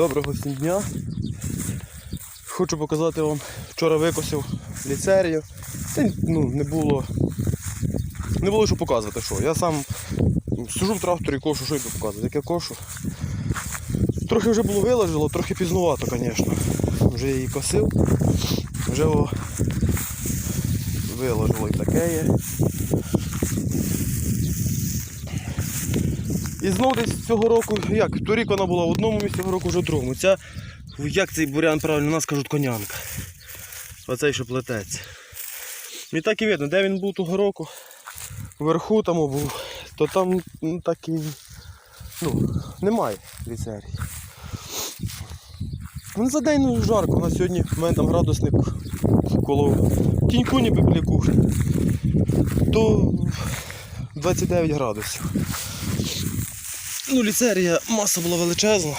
Доброго всім дня. Хочу показати вам, вчора викосив ліцерію. Це ну, не було. Не було що показувати, що. Я сам сижу в тракторі, і кошу, що йду показувати, як я кошу. Трохи вже було виложило, трохи пізнувато, звісно. Вже її косив, вже о, виложило і таке є. І знов десь цього року, як, торік вона була в одному місці, цього року вже в другому. Ця, як цей бурян правильно, у нас кажуть конянка. Оцей, що плететься. І так і видно, де він був того року, вверху там був, то там ну, так і ну, немає ліцерії. Ну, за день ну, жарко, у нас сьогодні в мене там градусник коло тіньку ніби біля кухні. То 29 градусів. Ну, ліцерія, маса була величезна.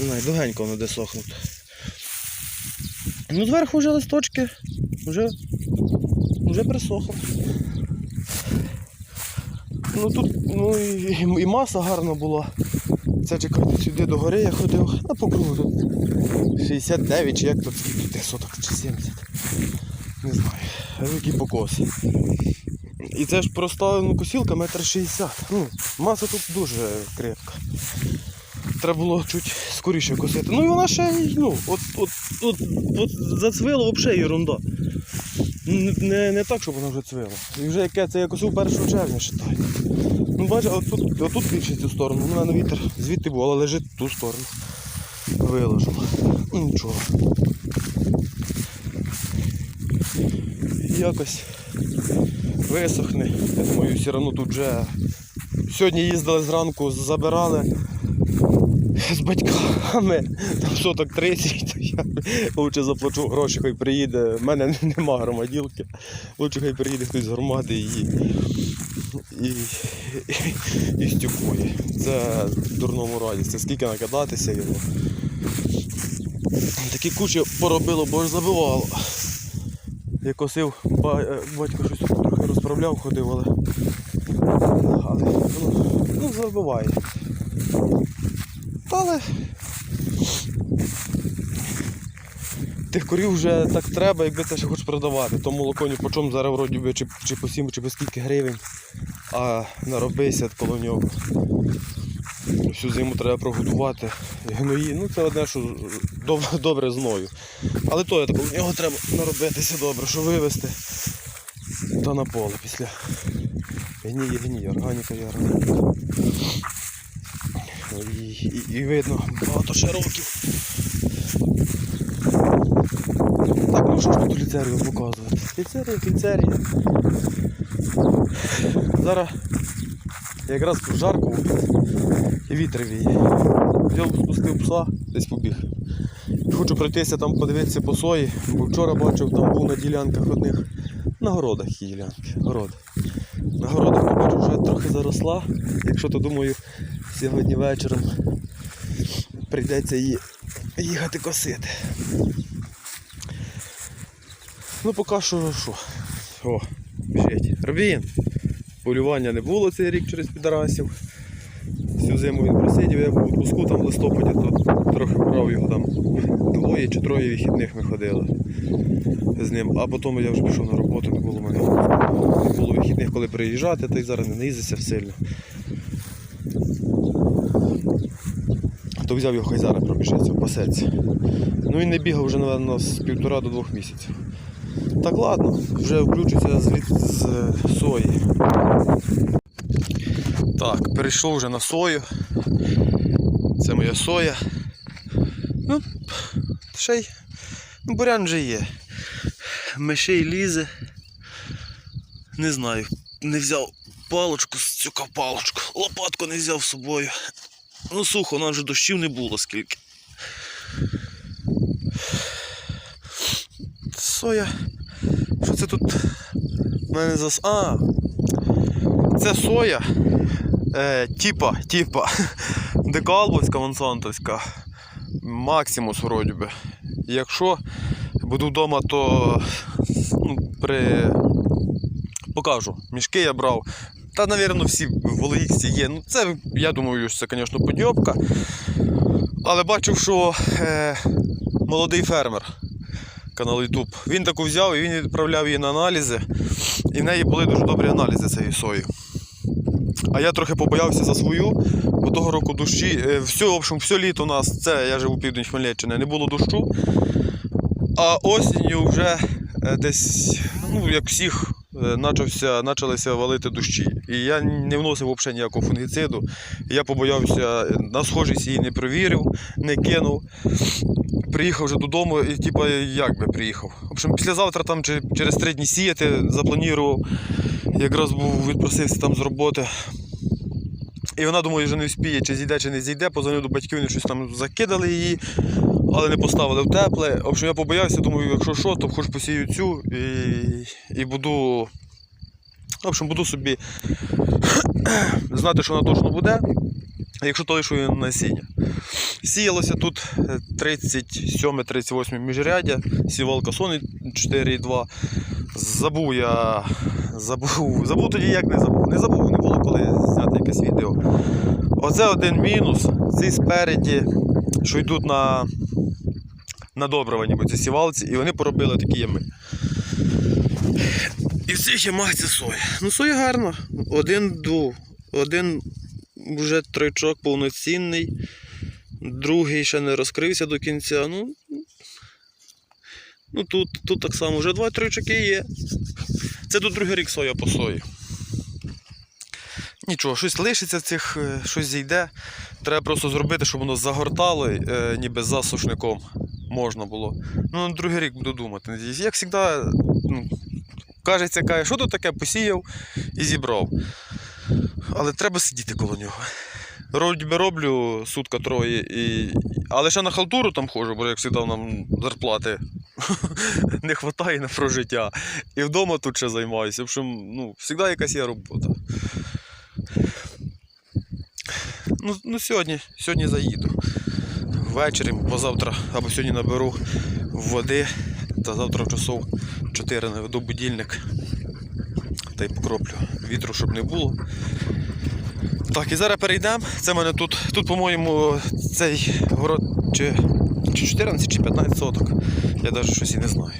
Не знаю, довгенько воно де сохнути. Ну, зверху вже листочки вже, вже присохли. Ну тут ну, і, і маса гарна була. Це чекайте сюди до гори я ходив, а по кругу тут 69 чи як тут скільки соток чи 70. Не знаю. Великий покос. І це ж проста ну, косілка метр шістдесят. Ну, маса тут дуже крепка. Треба було чуть скоріше косити. Ну і вона ще, ну, от, от, от, от зацвила взагалі ерунда. Не, не, так, щоб вона вже цвила. І вже яке це я косив 1 червня, вважаю. Ну бачиш, отут, отут більше цю сторону. У мене вітер звідти був, але лежить ту сторону. Виложу. Ну нічого. Якось висохне. Я думаю, все одно тут вже. Сьогодні їздили зранку, забирали з батьками, там соток 30, то я лучше заплачу гроші, хай приїде. У мене нема громаділки. Лучше хай приїде хтось з громади і, і, і, і стюкує. Це в дурному раді. Це скільки накидатися його. Такі кучі поробило, бо ж забивало. Я косив, батько щось розправляв, ходив, але, але ну, ну, забиває. Але тих корів вже так треба, якби це ще хоч продавати. То молоко ні по чому зараз вроді би чи, чи по 7, чи по скільки гривень, а наробися коло нього. Всю зиму треба прогодувати. Гної, ну це одне, що доб- добре зною. Але то я коло нього треба наробитися добре, що вивезти та на поле після гніє, гніє, органіка є. І, і, і видно багато років. Так, ну що ж тут ліцерію показувати? Ліцерія, ліцерія. Зараз якраз жарко і вітер віє. Взяв, спустив пса, десь побіг. Хочу пройтися там подивитися по сої, бо вчора бачив, там був на ділянках одних. На городах є ділянки. Город. На городах я вже трохи заросла. Якщо то думаю, сьогодні вечором прийдеться її їхати косити. Ну поки що що. О, біжить. Робін. Полювання не було цей рік через підарасів. Всю зиму він просидів, я був у відпуску там в листопаді, то трохи брав його там двоє чи троє вихідних ми ходили з ним. А потім я вже пішов на роботу, не було в мене. Не було вихідних, коли приїжджати, та й зараз не їздиться сильно. То взяв його хай зараз пробіжиться, пасеться. Ну він не бігав вже, напевно, з півтора до двох місяців. Так ладно, вже включиться звід з е, сої. Так, перейшов вже на сою. Це моя соя. Ну, ще й ну, бурян вже є. Мишей лізе. Не знаю, не взяв палочку, цю палочку, лопатку не взяв з собою. Ну сухо, нам вже дощів не було скільки. Соя. Що це тут? У мене зас. А! Це соя. Е, типа, типа. Декалбовська монсантовська. Максимус вроді би. Якщо буду вдома, то ну, при... покажу. Мішки я брав. Та, мабуть, всі в Волоїксі є. Ну, це, я думаю, що це, звісно, подйобка. Але бачив, що е, молодий фермер канал YouTube, він таку взяв і він відправляв її на аналізи. І в неї були дуже добрі аналізи цієї сої. А я трохи побоявся за свою, бо того року дощі. е, Все, в общем, все літо у нас, це я живу південь Хмельниччини, не було дощу. А осінню вже е, десь, ну, як всіх, е, начався, почалися валити дощі. І я не вносив взагалі ніякого фунгіциду. Я побоявся, е, на схожість її не провірив, не кинув. Приїхав вже додому і типу, як би приїхав. В общем, післязавтра там чи через три дні сіяти запланував. Якраз був відпросився там з роботи. І вона думає, що не вспіє, чи зійде, чи не зійде. Позвонив до батьків, вони щось там закидали її, але не поставили в тепле. В общем, я побоявся, думаю, якщо що, то хоч посію цю і, і буду. В общем, буду собі знати, що вона точно буде. Якщо то лишу насіння. Сіялося тут 37-38 міжрядя, сівалка Sony 4.2. Забув я. Забув. Забув тоді, як не забув. Не забув, не було коли зняти якесь відео. Оце один мінус. Ці спереді, що йдуть на, на добрива, ніби ці сівалці, і вони поробили такі ями. І в цих ямах це соя. Ну, соя гарно. Один ду. Один вже тройчок повноцінний, другий ще не розкрився до кінця. Ну, ну тут, тут так само вже два тройчаки є. Це тут другий рік соя по сої. Нічого, щось лишиться цих, е, щось зійде. Треба просто зробити, щоб воно загортало, е, ніби засушником можна було. Ну, на другий рік буду думати. Як завжди, ну, кажеться, каже, що тут таке посіяв і зібрав. Але треба сидіти коло нього. Вроді роблю сутка троє, і... але ще на халтуру там ходжу, бо як завжди нам зарплати не вистачає на прожиття. І вдома тут ще займаюся. В общем, ну, завжди якась є робота. Ну, ну сьогодні, сьогодні заїду. Ввечері, позавтра або сьогодні наберу води та завтра в часов 4 наведу будильник та й покроплю. Вітру, щоб не було. Так, і зараз перейдемо. Це мене тут, тут, по-моєму, цей город чи, чи 14 чи 15 соток. Я навіть щось і не знаю.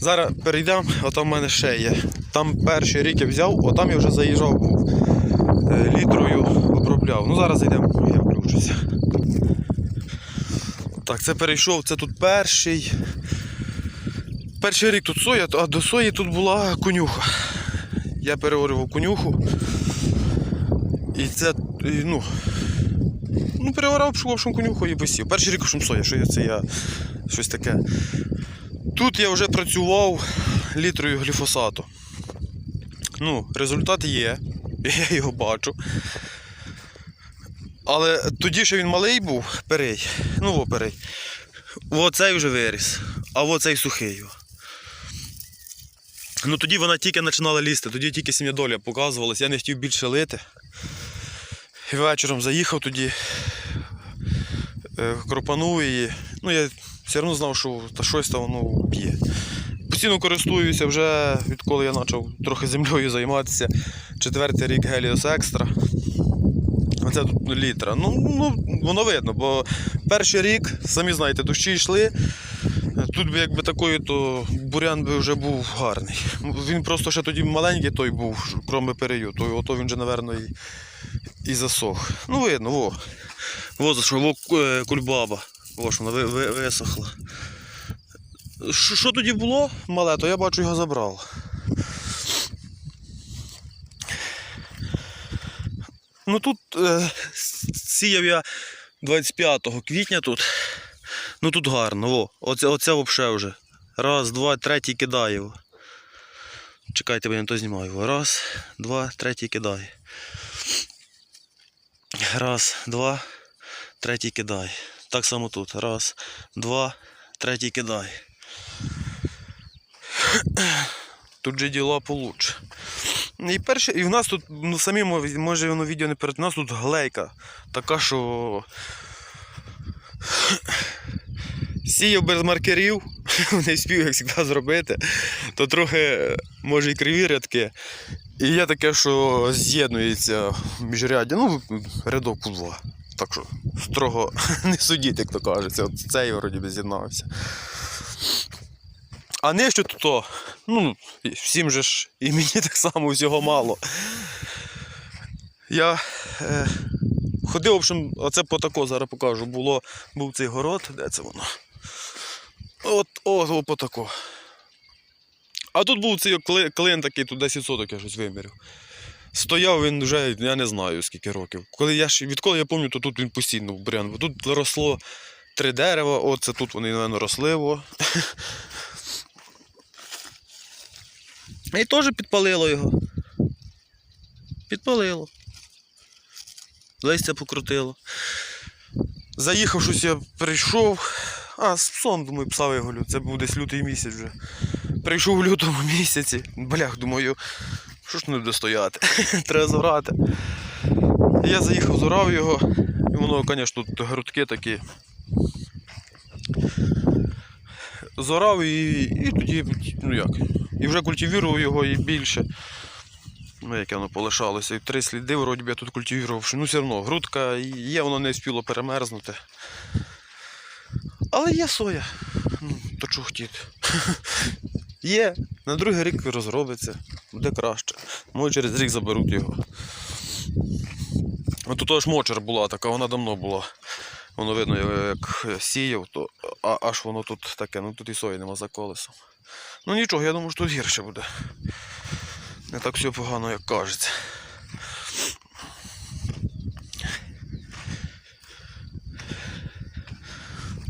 Зараз перейдемо, а там в мене ще є. Там перший рік я взяв, а там я вже заїжджав був. Літрою обробляв. Ну зараз зайдемо, я включуся. Так, це перейшов, це тут перший. Перший рік тут соя, а до сої тут була конюха. Я переорював конюху. І це, ну, ну переорав пшов конюху і посів. Перший рік соя, що я- це я щось таке. Тут я вже працював літрою гліфосату. Ну, результат є, я його бачу. Але тоді, що він малий був, перей, ну о, перей, оцей вже виріс, а оцей сухий. Ну тоді вона тільки починала лізти, тоді тільки сім'я доля показувалась, я не хотів більше лити. І вечором заїхав тоді, е, кропанув її. Ну я все одно знав, що та щось там воно б'є. Постійно користуюся вже відколи я почав трохи землею займатися. Четвертий рік Helios Extra. Оце тут літра. Ну, ну, воно видно, бо перший рік, самі знаєте, дощі йшли. Тут би якби такою, то бурян би вже був гарний. Він просто ще тоді маленький той був, крім перею, то ото він вже, напевно, і, і засох. Ну, видно, во. Во за во е, кульбаба. Во що вона ви, ви, висохла. Що тоді було мале, то я бачу його забрав. Ну тут е, сіяв я 25 квітня тут. Ну тут гарно, во. Оце, оце взагалі вже. Раз, два, третій кидаю. Чекайте, бо я не то знімаю. Раз, два, третій кидаю. Раз, два, третій кидай. Так само тут. Раз, два, третій кидай. Тут же діла получше. І перше, і в нас тут, ну самі, може воно відео не перед. У нас тут глейка. Така, що. Сіяв без маркерів, не спів, як завжди, зробити, то трохи може і криві рядки. І є таке, що з'єднується в міжряді, ну, рядок по два. Так що строго не судіть, як то кажеться. От цей вроді би з'єднався. А не що то, ну, всім же ж і мені так само всього мало. Я е, ходив, в общем, оце по тако зараз покажу. Було, був цей город, де це воно? От, о, о, по тако. А тут був цей клин такий, тут 10 соток я щось виміряв. Стояв він вже, я не знаю скільки років. Коли я ж, відколи я пам'ятаю, то тут він постійно був бурян. Тут росло три дерева, оце тут вони, напевно, росли. І теж підпалило його. Підпалило. Листя покрутило. Заїхав щось, я прийшов. А, псом, думаю, пса виголю. Це був десь лютий місяць вже. Прийшов у лютому місяці. Блях, думаю, що ж не стояти? Треба зорати. Я заїхав, зорав його, і воно, звісно, тут грудки такі. Зорав і, і тоді, ну як, і вже культивував його і більше. Ну, яке воно полишалося. І три сліди, вроді я тут культивував. Ну, все одно, грудка є, воно не встигло перемерзнути. Але є соя. Ну, то чого хотіти. Є. На другий рік розробиться, буде краще. Може через рік заберуть його. Тут аж мочер була така, вона давно була. Воно видно, як сіяв, то аж воно тут таке, ну тут і сої нема за колесом. Ну нічого, я думаю, що тут гірше буде. Не так все погано, як кажеться.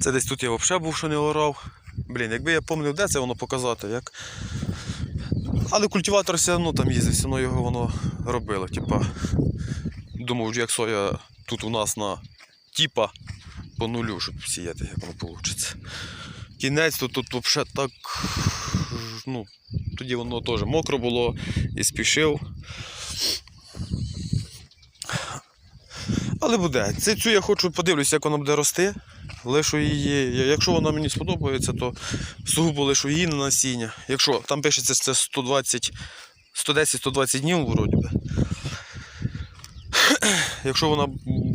Це десь тут я взагалі був, що не орав. Блін, якби я пам'ятав, де це воно показати, як. Але культиватор все одно там їздив, все одно його воно робило. Типа, думав, як соя тут у нас на типа по нулю, щоб сіяти, як воно вийде. Кінець тут, тут взагалі так. Ну, тоді воно теж мокро було і спішив. Але буде. Це, цю я хочу подивлюся, як вона буде рости. Лишу її. Якщо вона мені сподобається, то сугубо лишу її на насіння. Якщо там пишеться це 120, 110-120 днів вроді би. Якщо вона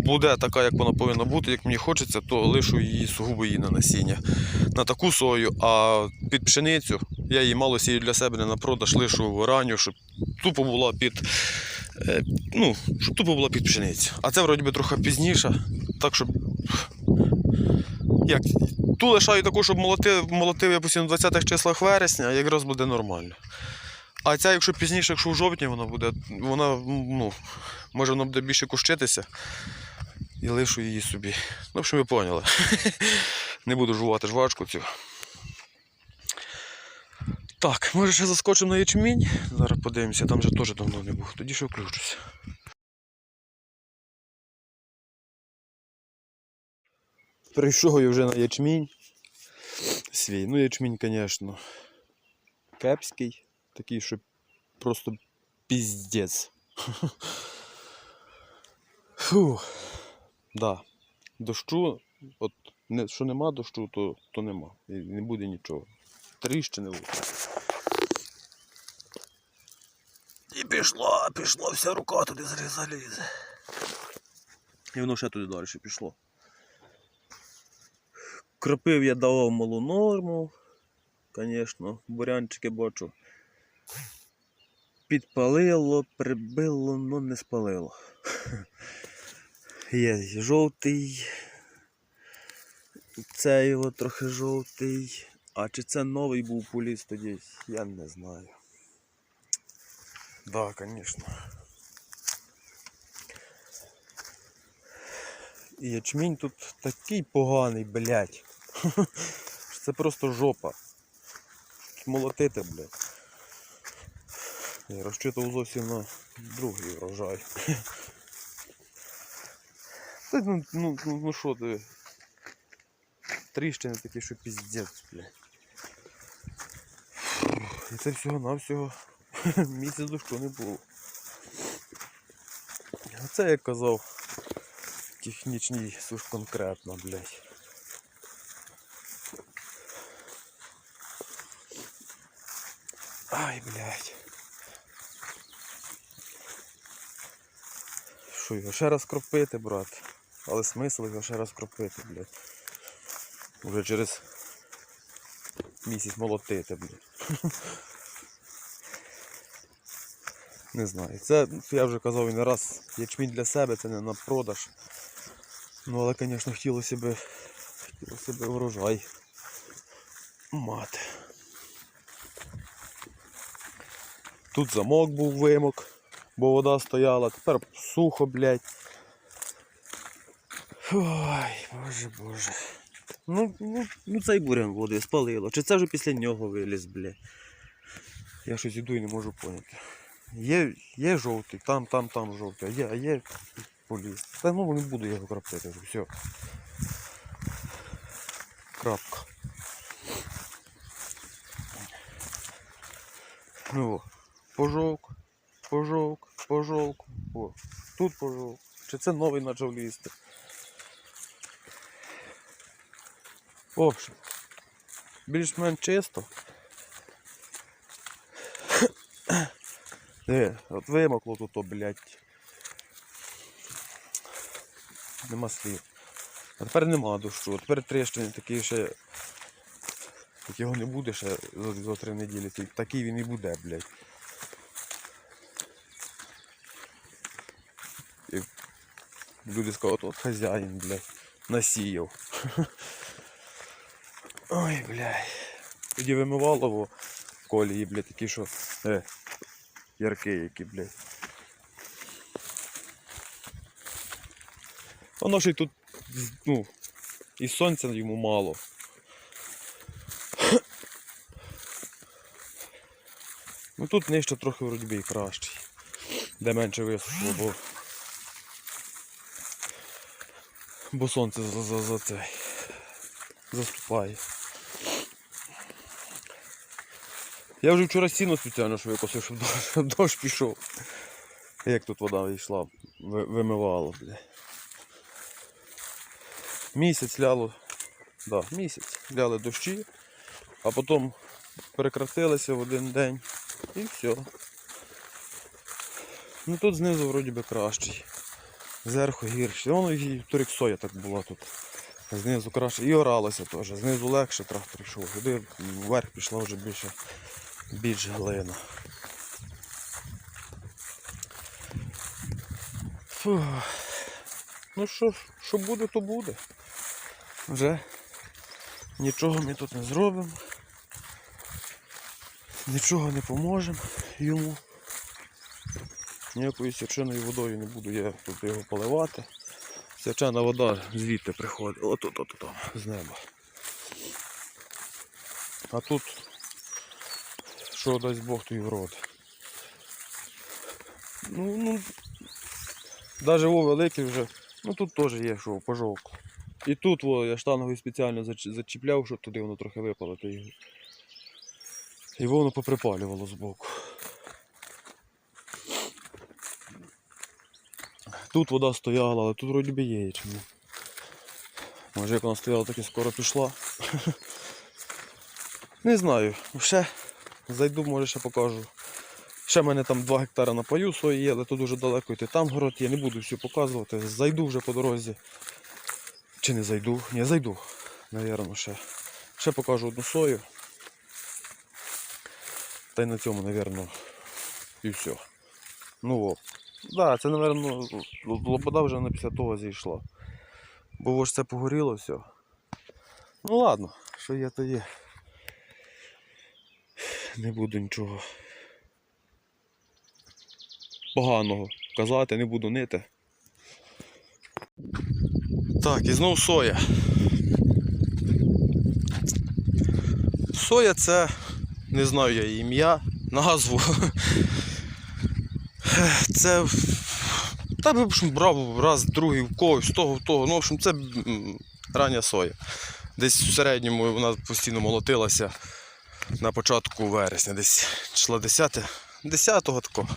буде така, як вона повинна бути, як мені хочеться, то лишу її сугубо її на насіння. На таку сою, а під пшеницю я її мало сію для себе не на продаж, лишу ранню, щоб тупо була під. е, Ну, щоб тупо була під пшеницю. А це вроді би трохи пізніше. Так щоб. Як? Ту лишаю таку, щоб молотив, молотив я постійно в 20-х числах вересня, якраз буде нормально. А ця, якщо пізніше, якщо в жовтні вона буде, вона, ну, може вона буде більше кущитися. І лишу її собі. Ну, общем, ви поняли. Не буду жувати жвачку цю. Так, може ще заскочимо на ячмінь. Зараз подивимося, там вже теж давно не був. Тоді ще включуся. Прийшов я вже на ячмінь. Свій. Ну, ячмінь, звісно, кепський. Такий, що просто піздець. Фу. Да. Дощу, от не, що нема дощу, то, то нема. І не буде нічого. Тріщини. от. І пішло, пішло, вся рука туди заліз- залізе. І воно ще туди далі пішло. Кропив я давав малу норму. Звісно, бурянчики бачу. Підпалило, прибило, але не спалило. Є жовтий. Цей його трохи жовтий. А чи це новий був поліс тоді, я не знаю. Да, звісно. І ячмінь тут такий поганий, блядь. Це просто жопа. Молотити, блядь. Я розчитував зовсім на другий врожай. Та, ну, ну, ну, ну що ти? Тріщини такі, що піздець, блядь. І це всього-навсього місяць дощу не було. А це я казав технічний суш конкретно, блядь. Ай, блядь. Що його ще раз кропити, брат? але смисл його ще раз кропити, блядь. Уже через місяць молотити, блядь. Не знаю. Це, я вже казав і не раз, ячмінь для себе, це не на продаж. Ну але, звісно, хотілося б, хотілося б врожай мати. Тут замок був вимок, бо вода стояла, тепер сухо, блядь. Ой, боже боже. Ну, ну, ну цей бурян води спалило. Чи це вже після нього виліз, бля. Я щось іду і не можу поняти. Є, є жовтий, там, там, там жовтий, а є, а є поліз. Та ну не буду його кроптити вже, все. Крапка. Ну, о, пожовк, пожовк, пожовк. О, тут пожовк. Чи це новий лізти? В общем, більш-менш чисто. Диви, от вимокло тут, блядь. Нема слів. А тепер нема дощу. Тепер тріщини такі ще. Як його не буде ще за, за три неділі, такий він і буде, блядь. Люди скажуть, от хазяїн, блядь, насіяв. Ой, блядь. Тоді вимивало во колії, блядь, такі, що е, яркі які, блядь. Воно ж і тут, ну, і сонця йому мало. Ну тут нижче трохи вроді би і кращий. Де менше висохло, бо. Бо сонце за, за, за цей заступає. Я вже вчора сіно спеціально що викосив, щоб щоб дощ пішов. Як тут вода йшла, ви- вимивало. Місяць ляло, да, місяць ляли дощі, а потім перекратилися в один день і все. Ну тут знизу вроді би кращий. Зверху гірший. Воно і торіксоя так була тут. Знизу краще. І оралося теж. Знизу легше трактор йшов. Сюди вверх пішла вже більше більш глина. Фу. Ну що, що буде, то буде. Вже нічого ми тут не зробимо. Нічого не поможемо йому. Ніякою сяченою водою не буду я тут його поливати. Сячена вода звідти приходить. Отут, от, от, з неба. А тут, що дасть Бог, то і врод. Ну, ну, навіть во великий вже, ну тут теж є, що пожовкло. І тут во, я штангою спеціально зачіпляв, щоб туди воно трохи випало. І, і воно поприпалювало збоку. Тут вода стояла, але тут вроді би є ячмінь. Може як вона стояла, так і скоро пішла. Не знаю. Ще зайду, може ще покажу. Ще в мене там 2 гектара на паю сої є, але тут дуже далеко йти. Там город є, не буду все показувати. Зайду вже по дорозі. Чи не зайду? Ні, зайду, навірно, ще. Ще покажу одну сою. Та й на цьому, навірно, і все. Ну о. Да, це, напевно, лобода вже не після того зійшла. Бо ж це погоріло все. Ну ладно, що є, то є. Не буду нічого поганого казати, не буду нити. Так, і знов соя. Соя це, не знаю я ім'я, назву. Це. Та би в брав раз, другий в когось, того, в того. Ну, в общем, це рання соя. Десь в середньому вона постійно молотилася на початку вересня, десь числа 10 10-го такого.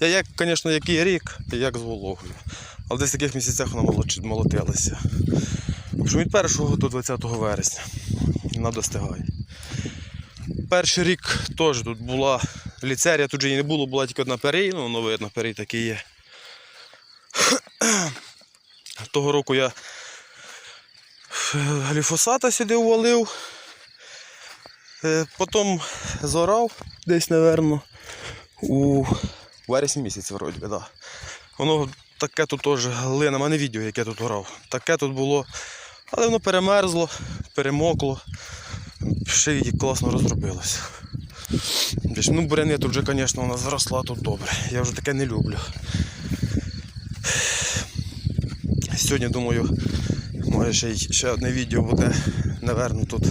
Я як, звісно, який рік, як з вологою. Але десь в таких місяцях вона молотилася. В общем, від 1 до 20 вересня вона достигає. Перший рік теж тут була ліцерія, тут же її не було, була тільки одна перей, ну воно видно, перей такий є. Того року я гліфосата сюди увалив. Е, Потім зорав десь, напевно, у вересні місяці, вроді, да. Воно таке тут теж глина, в мене відео, яке тут орав. Таке тут було, але воно перемерзло, перемокло. Ще класно розробилося. Ну, буряни тут вже, звісно, вона зросла тут добре. Я вже таке не люблю. Сьогодні, думаю, може ще, ще одне відео буде, напевно, тут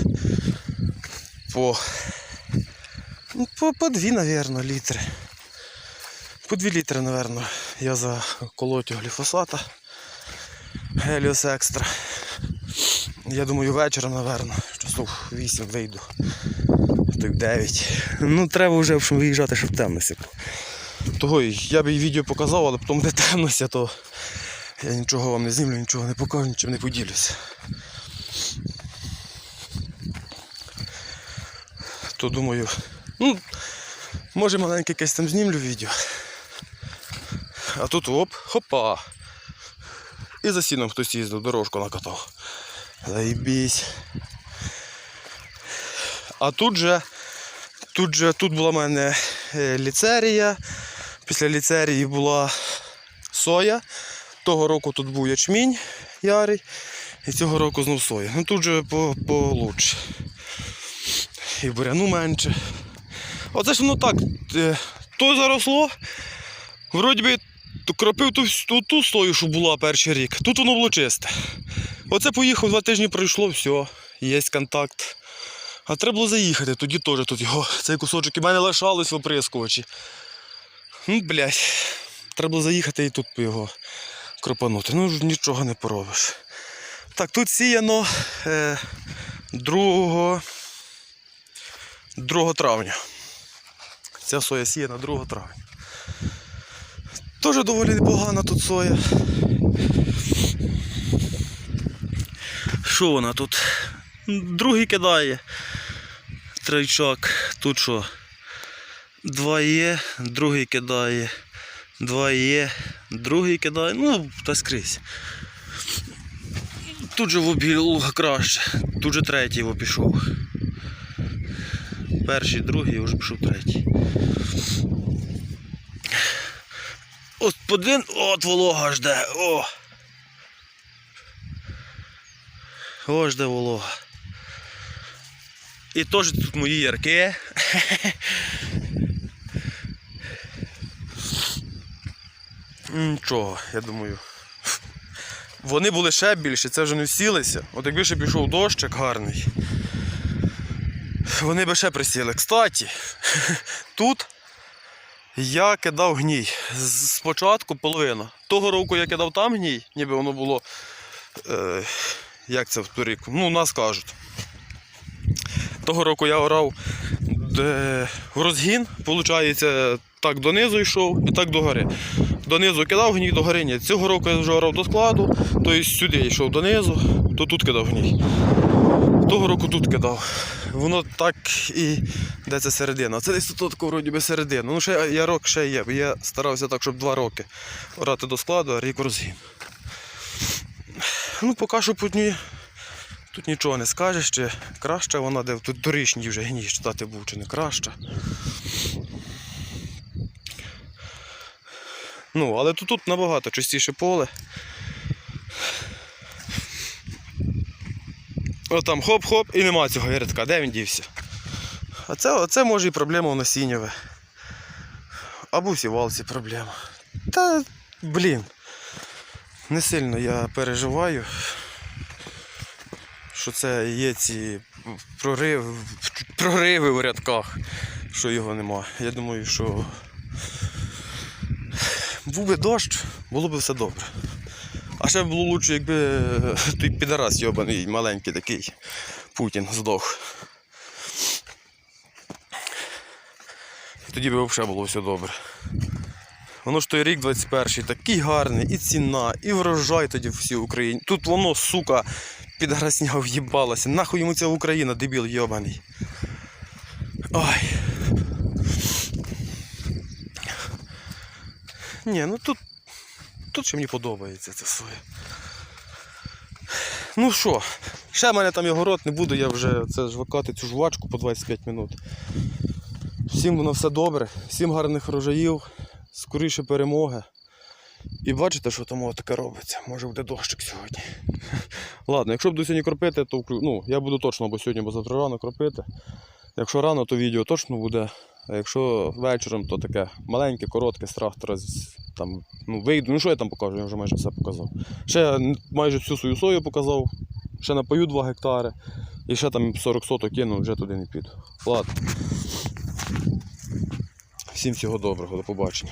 по, ну, по, по дві, напевно, літри. По дві літри, напевно, я заколотю гліфосата. Геліос екстра. Я думаю, вечором, напевно, часов 8 вийду. Так 9. Ну, треба вже общем, виїжджати, щоб темно. Того я би і відео показав, але потім де темнося, то я нічого вам не знімлю, нічого не покажу, нічим не поділюся. То думаю, ну, може маленьке якесь там знімлю відео. А тут оп, хопа. І за сіном хтось їздив, дорожку накатав. Заїбісь. А тут же, тут же тут була в мене е, ліцерія. Після ліцерії була соя. Того року тут був ячмінь ярий. І цього року знов соя. Ну тут же по, получше. І буряну менше. Оце ж воно так. е, То заросло. Вроді би кропив ту, ту, ту сою, що була перший рік. Тут воно було чисте. Оце поїхав, два тижні пройшло, все, є контакт. А треба було заїхати, тоді теж тут його, цей кусочок і мене лишалось в оприскувачі. Ну, блядь, треба було заїхати і тут його кропанути. Ну нічого не поробиш. Так, тут сіяно е, 2, 2 травня. Ця соя сіяна 2 травня. Теж доволі непогана тут соя. Що вона тут? Другий кидає. Тройчак. Тут що? Два є, другий кидає. Два є, другий кидає. Ну, та скрізь. Тут же в обіл краще. Тут же третій його пішов. Перший, другий, вже пішов третій. От один, от волога жде. О! Ось де волога. І теж тут мої ярки. Нічого, я думаю. Вони були ще більші, це вже не всілися. От якби ще пішов дощик гарний. Вони би ще присіли. Кстаті, тут я кидав гній. Спочатку половина. Того року я кидав там гній, ніби воно було. Е, як це в торік? Ну, нас кажуть. Того року я орав в розгін, виходить, так донизу йшов і так догори. Донизу кидав гній, догори ні. Цього року я вже орав до складу, тобто сюди йшов донизу, то тут кидав гній. Того року тут кидав. Воно так і де це середина. Це десь тут вроді би середина. Ну, ще я рок ще є. Я старався так, щоб два роки орати до складу, а рік розгін. Ну, поки що тут, ні, тут нічого не скажеш, чи краща вона, де тут торічній вже гній читати був, чи не краща. Ну, але тут, тут набагато чистіше поле. О, там хоп-хоп і нема цього гіртка. Де він дівся? А це, оце може і проблема у насіннєве. Або сівалці проблема. Та, блін. Не сильно я переживаю, що це є ці прориви, прориви в рядках, що його нема. Я думаю, що був би дощ, було б все добре. А ще було краще, якби той підарас йобаний, маленький такий Путін здох. Тоді б взагалі було все добре. Воно ж той рік 21-й такий гарний, і ціна, і врожай тоді всій Україні. Тут воно, сука, під грасня. Нахуй йому ця Україна, дебіл йобаний. Ой. Ні, ну тут. Тут ще мені подобається це своє. Ну що, ще в мене там є город, не буду я вже це ж викати цю жвачку по 25 минут. Всім воно все добре, всім гарних врожаїв, скоріше перемоги. І бачите, що там таке робиться. Може буде дощик сьогодні. Ладно, якщо буду сьогодні кропити, то ну, я буду точно або сьогодні, або завтра рано кропити. Якщо рано, то відео точно буде. А якщо вечором, то таке маленьке, коротке, трактора там, ну, вийду. Ну що я там покажу, я вже майже все показав. Ще майже всю свою сою показав, ще напою 2 гектари. І ще там 40 соток кину, вже туди не піду. Ладно. Всім всього доброго, до побачення.